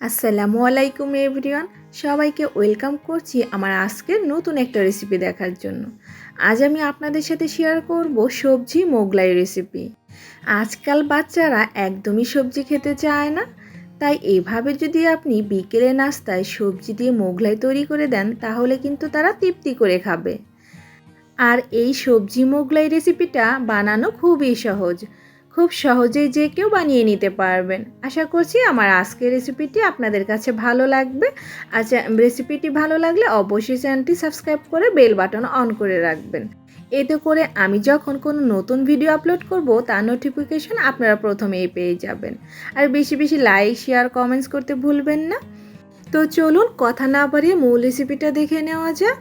আসসালামু আলাইকুম এভরিওয়ান, সবাইকে ওয়েলকাম করছি আমার আজকের নতুন একটা রেসিপি দেখার জন্য। আজ আমি আপনাদের সাথে শেয়ার করব সবজি মোগলাই রেসিপি আজকাল বাচ্চারা একদমই সবজি খেতে চায় না, তাই এভাবে যদি আপনি বিকেলে নাস্তায় সবজি দিয়ে মোগলাই তৈরি করে দেন, তাহলে কিন্তু তারা তৃপ্তি করে খাবে। আর এই সবজি মোগলাই রেসিপিটা বানানো খুবই সহজ। খুব সহজেই যে কেউ বানিয়ে নিতে পারবেন। আশা করছি আমার আজকের রেসিপিটি আপনাদের কাছে ভালো লাগবে। আচ্ছা রেসিপিটি ভালো লাগলে অবশ্যই চ্যানেলটি সাবস্ক্রাইব করে বেল বাটন অন করে রাখবেন। এতে করে আমি যখন কোনো নতুন ভিডিও আপলোড করব, তার নোটিফিকেশন আপনারা প্রথমেই পেয়ে যাবেন। আর বেশি বেশি লাইক শেয়ার কমেন্টস করতে ভুলবেন না। তো চলুন কথা না বাড়িয়ে মূল রেসিপিটা দেখে নেওয়া যাক।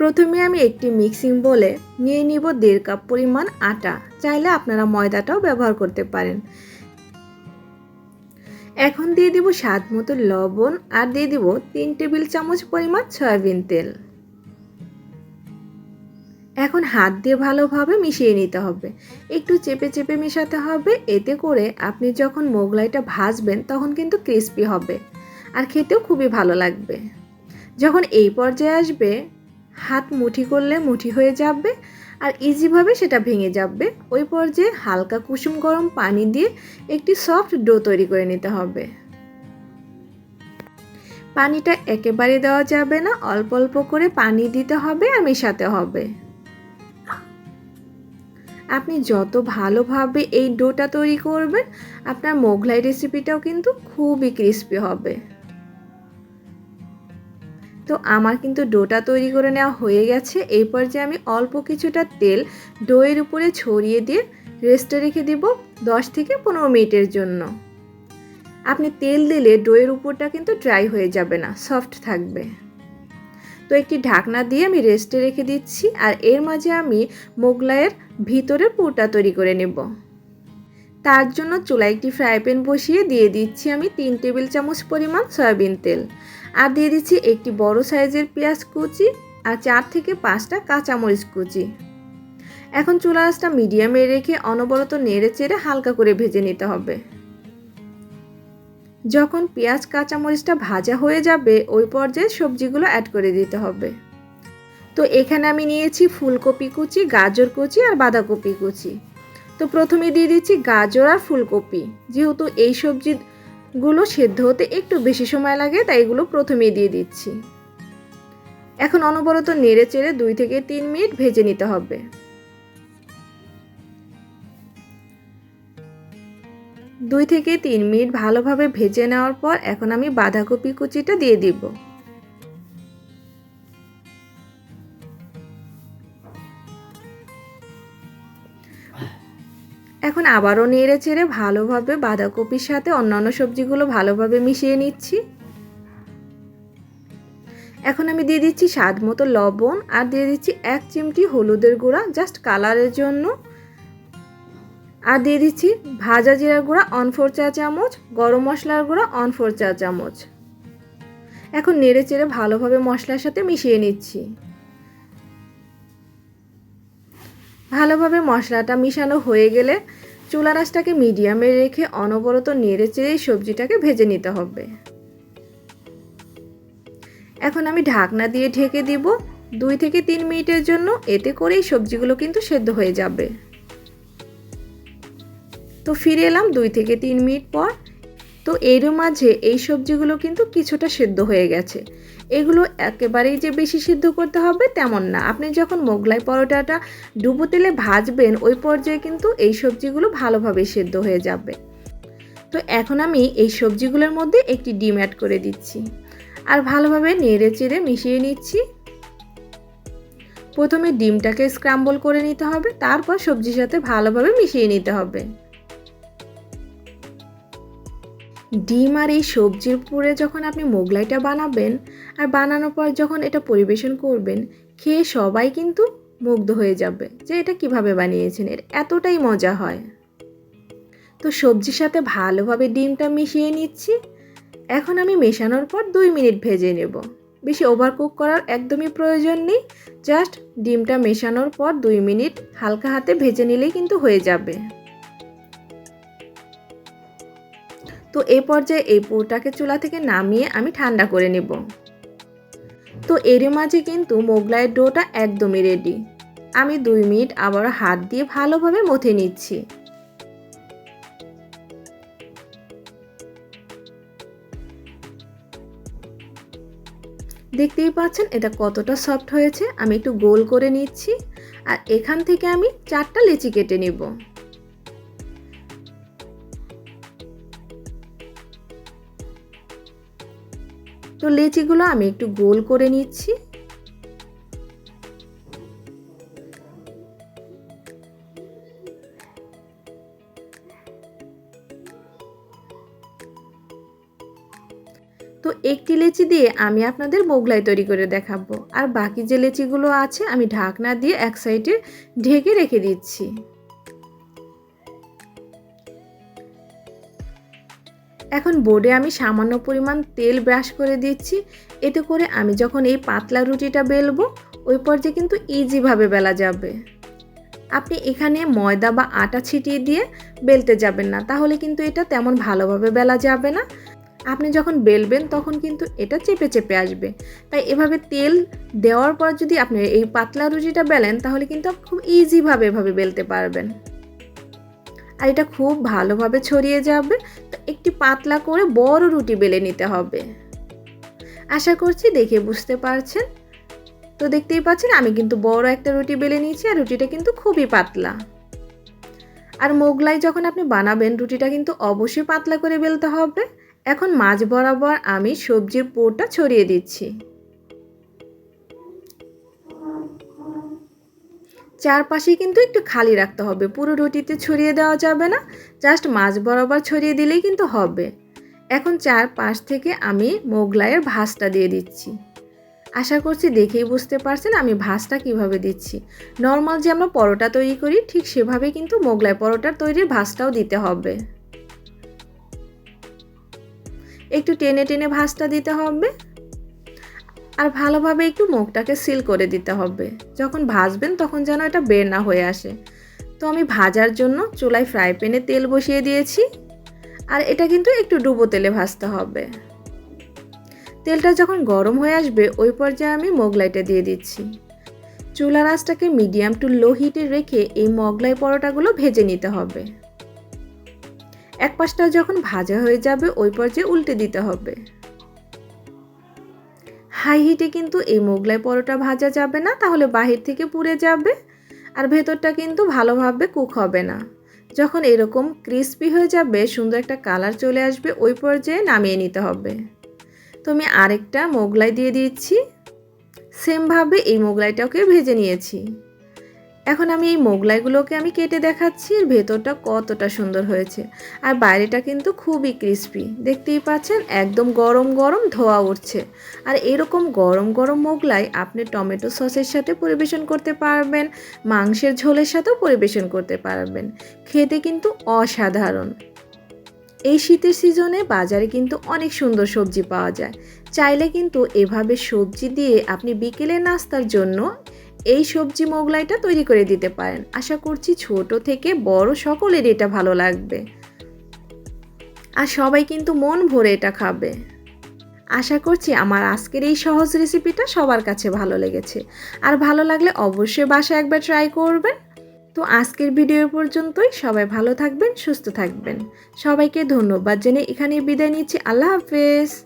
প্রথমে আমি একটি মিক্সিং বলে নিয়ে নিব দেড় কাপ পরিমাণ আটা। চাইলে আপনারা ময়দাটাও ব্যবহার করতে পারেন। এখন দিয়ে দিব স্বাদ মতো লবণ আর দিয়ে দিব তিন টেবিল চামচ পরিমাণ সয়াবিন তেল। এখন হাত দিয়ে ভালোভাবে মিশিয়ে নিতে হবে। একটু চেপে চেপে মেশাতে হবে। এতে করে আপনি যখন মোগলাইটা ভাজবেন তখন কিন্তু ক্রিস্পি হবে। আর খেতেও খুবই ভালো লাগবে। যখন এই পর্যায়ে আসবে হাত মুঠি করলে মুঠি হয়ে যাবে আর ইজিভাবে সেটা ভেঙে যাবে। ওই পর্যায়ে হালকা কুসুম গরম পানি দিয়ে একটি সফট ডো তৈরি করে নিতে হবে। পানিটা একেবারে দেওয়া যাবে না, অল্প অল্প করে পানি দিতে হবে আর মেশাতে হবে। আপনি যত ভালোভাবে এই ডোটা তৈরি করবেন, আপনার মোগলাই রেসিপিটাও কিন্তু খুবই ক্রিস্পি হবে। তো আমার কিন্তু ডোটা তৈরি করে নেওয়া হয়ে গেছে। এই পর্যায়ে আমি অল্প কিছুটা তেল ডোয়ের উপরে ছড়িয়ে দিয়ে রেস্টে রেখে দিব দশ থেকে পনেরো মিনিটের জন্য। আপনি তেল দিলে ডোয়ের উপরটা কিন্তু ড্রাই হয়ে যাবে না, সফট থাকবে। তো একটি ঢাকনা দিয়ে আমি রেস্টে রেখে দিচ্ছি আর এর মাঝে আমি মোগলাইয়ের ভিতরে পুরটা তৈরি করে নেব। তার জন্য চুলায় একটি ফ্রাই প্যান বসিয়ে দিয়ে দিচ্ছি আমি তিন টেবিল চামচ পরিমাণ সয়াবিন তেল। আর দিয়ে দিচ্ছি একটি বড় সাইজের পেঁয়াজ কুচি আর চার থেকে পাঁচটা কাঁচামরিচ কুচি। এখন চুলা আঁচটা মিডিয়ামে রেখে অনবরত নেড়ে চেড়ে হালকা করে ভেজে নিতে হবে। যখন পেঁয়াজ কাঁচামরিচটা ভাজা হয়ে যাবে, ওই পর্যায়ে সবজিগুলো অ্যাড করে দিতে হবে। তো এখানে আমি নিয়েছি ফুলকপি কুচি, গাজর কুচি আর বাঁধাকপি কুচি। তো প্রথমে দিয়ে দিচ্ছি গাজর আর ফুলকপি। যেহেতু এই সবজি গুলো সেদ্ধ হতে একটু বেশি সময় লাগে, তাই এগুলো প্রথমেই দিয়ে দিচ্ছি। এখন অনবরত নেড়ে চেড়ে দুই থেকে তিন মিনিট ভেজে নিতে হবে। দুই থেকে তিন মিনিট ভালোভাবে ভেজে নেওয়ার পর এখন আমি বাঁধাকপি কুচিটা দিয়ে দিব। এখন আবারও নেড়ে চেড়ে ভালোভাবে বাঁধাকপির সাথে অন্যান্য সবজিগুলো ভালোভাবে মিশিয়ে নিচ্ছি। এখন আমি দিয়ে দিচ্ছি স্বাদ মতো লবণ আর দিয়ে দিচ্ছি এক চিমটি হলুদের গুঁড়া, জাস্ট কালারের জন্য। আর দিয়ে দিচ্ছি ভাজা জিরার গুঁড়া অন ফোর চা চামচ, গরম মশলার গুঁড়া অন ফোর চা চামচ। এখন নেড়ে চেড়ে ভালোভাবে মশলার সাথে মিশিয়ে নিচ্ছি। ভালোভাবে মশলাটা মিশানো হয়ে গেলে চুলা রাসটাকে মিডিয়ামে রেখে অনবরত নেড়ে চেড়ে সবজিটাকে ভেজে নিতে হবে। এখন আমি ঢাকনা দিয়ে ঢেকে দিব। দুই থেকে তিন মিনিটের জন্য এতে করেই সবজিগুলো কিন্তু সেদ্ধ হয়ে যাবে। তো ফিরে এলাম দুই থেকে তিন মিনিট পর। তো এর মাঝে এই সবজিগুলো কিন্তু কিছুটা সেদ্ধ হয়ে গেছে। এগুলো একেবারেই যে বেশি সিদ্ধ করতে হবে তেমন না। আপনি যখন মোগলাই পরোটাটা ডুবো তেলে ভাজবেন, ওই পর্যায়ে কিন্তু এই সবজিগুলো ভালোভাবে সেদ্ধ হয়ে যাবে। তো এখন আমি এই সবজিগুলোর মধ্যে একটি ডিম অ্যাড করে দিচ্ছি। আর ভালোভাবে নেড়ে চেড়ে মিশিয়ে নিচ্ছি। প্রথমে ডিমটাকে স্ক্রাম্বল করে নিতে হবে, তারপর সবজির সাথে ভালোভাবে মিশিয়ে নিতে হবে। ডিম আর এই সবজির পুরে যখন আপনি মোগলাইটা বানাবেন আর বানানোর পর যখন এটা পরিবেশন করবেন, খেয়ে সবাই কিন্তু মুগ্ধ হয়ে যাবে যে এটা কীভাবে বানিয়েছেন, এর এতটাই মজা হয়। তো সবজির সাথে ভালোভাবে ডিমটা মিশিয়ে নিচ্ছি। এখন আমি মেশানোর পর দুই মিনিট ভেজে নেব। বেশি ওভারকুক করার একদমই প্রয়োজন নেই। জাস্ট ডিমটা মেশানোর পর দুই মিনিট হালকা হাতে ভেজে নিলেই কিন্তু হয়ে যাবে। তো এই পর্যায়ে এই পুরটাকে চুলা থেকে নামিয়ে আমি ঠান্ডা করে নেব। তো এরই মাঝে কিন্তু মোগলাইয়ের ডোটা একদমই রেডি আমি দুই মিনিট আবার হাত দিয়ে ভালোভাবে মথে নিচ্ছি। দেখতেই পাচ্ছেন, এটা কতটা সফট হয়েছে, আমি একটু গোল করে নিচ্ছি। আর এখান থেকে আমি চারটা লেচি কেটে নিব। তো লেচিগুলো আমি একটু গোল করে নিচ্ছি। তো একটি লেচি দিয়ে আমি আপনাদের মোগলাই তৈরি করে দেখাবো। আর বাকি যে লেচিগুলো আছে, আমি ঢাকনা দিয়ে এক সাইডে ঢেকে রেখে দিচ্ছি। এখন বোর্ডে আমি সামান্য পরিমাণ তেল ব্রাশ করে দিচ্ছি। এতে করে আমি যখন এই পাতলা রুটিটা বেলবো, ওই পর্যায়ে কিন্তু ইজিভাবে বেলা যাবে। আপনি এখানে ময়দা বা আটা ছিটিয়ে দিয়ে বেলতে যাবেন না, তাহলে কিন্তু এটা তেমন ভালোভাবে বেলা যাবে না। আপনি যখন বেলবেন, তখন কিন্তু এটা চেপে চেপে আসবে। তাই এভাবে তেল দেওয়ার পর যদি আপনি এই পাতলা রুটিটা বেলেন, তাহলে কিন্তু খুব ইজিভাবে এভাবে বেলতে পারবেন। আর এটা খুব ভালোভাবে ছড়িয়ে যাবে। তো একটি পাতলা করে বড় রুটি বেলে নিতে হবে। আশা করছি দেখে বুঝতে পারছেন। তো দেখতেই পাচ্ছেন আমি কিন্তু বড় একটা রুটি বেলে নিয়েছি আর রুটিটা কিন্তু খুবই পাতলা। আর মোগলাই যখন আপনি বানাবেন রুটিটা কিন্তু অবশ্যই পাতলা করে বেলতে হবে। এখন মাছ বরাবর আমি সবজির পোরটা ছড়িয়ে দিচ্ছি। চারপাশে কিন্তু একটু খালি রাখতে হবে। পুরো রুটিতে ছড়িয়ে দেওয়া যাবে না। জাস্ট মাছ বরাবর ছড়িয়ে দিলেই কিন্তু হবে। এখন চার পাশ থেকে আমি মোগলাইয়ের ভাসটা দিয়ে দিচ্ছি। আশা করছি দেখেই বুঝতে পারছেন আমি ভাসটা কীভাবে দিচ্ছি। নর্মাল যে আমরা পরোটা তৈরি করি, ঠিক সেভাবে কিন্তু মোগলাই পরোটার তৈরির ভাসটাও দিতে হবে। একটু টেনে টেনে ভাঁজটা দিতে হবে। আর ভালোভাবে একটু মুখটাকে সিল করে দিতে হবে। যখন ভাজবেন তখন যেন এটা বের না হয়ে আসে। তো আমি ভাজার জন্য চুলায় ফ্রাই প্যানে তেল বসিয়ে দিয়েছি। আর এটা কিন্তু একটু ডুবো তেলে ভাজতে হবে। তেলটা যখন গরম হয়ে আসবে, ওই পর্যায়ে আমি মোগলাইটা দিয়ে দিচ্ছি। চুলার আঁচটাকে মিডিয়াম টু লো হিটে রেখে এই মোগলাই পরোটাগুলো ভেজে নিতে হবে। এক পাশটা যখন ভাজা হয়ে যাবে, ওই পর্যায়ে উল্টে দিতে হবে। হাই হিটে কিন্তু এই মোগলাই পরোটা ভাজা যাবে না, তাহলে বাহির থেকে পুড়ে যাবে। আর ভেতরটা কিন্তু ভালোভাবে কুক হবে না। যখন এরকম ক্রিস্পি হয়ে যাবে, সুন্দর একটা কালার চলে আসবে, ওই পর্যায়ে নামিয়ে নিতে হবে। তো আমি আরেকটা মোগলাই দিয়ে দিচ্ছি। সেমভাবে এই মোগলাইটাকে ভেজে নিয়েছি। এখন আমি এই মোগলাইগুলোকে আমি কেটে দেখাচ্ছি, এর ভেতরটা কতটা সুন্দর হয়েছে। আর বাইরেটা কিন্তু খুবই ক্রিস্পি, দেখতেই পাচ্ছেন? একদম গরম গরম ধোয়া উঠছে। আর এরকম গরম গরম মোগলাই আপনি টমেটো সসের সাথে পরিবেশন করতে পারবেন, মাংসের ঝোলের সাথেও পরিবেশন করতে পারবেন। খেতে কিন্তু অসাধারণ। এই শীতের সিজনে বাজারে কিন্তু অনেক সুন্দর সবজি পাওয়া যায়। চাইলে কিন্তু এভাবে সবজি দিয়ে আপনি বিকেলে নাস্তার জন্য এই সবজি মোগলাইটা তৈরি করে দিতে পারেন। আশা করছি ছোট থেকে বড় সকলের এটা ভালো লাগবে। আর সবাই কিন্তু মন ভরে এটা খাবে। আশা করছি আমার আজকের এই সহজ রেসিপিটা সবার কাছে ভালো লেগেছে। আর ভালো লাগলে অবশ্যই বাসায় একবার ট্রাই করবেন। তো আজকের ভিডিও পর্যন্তই। সবাই ভালো থাকবেন, সুস্থ থাকবেন। সবাইকে ধন্যবাদ জেনে এখানে বিদায় নিচ্ছি। আল্লাহ হাফেজ।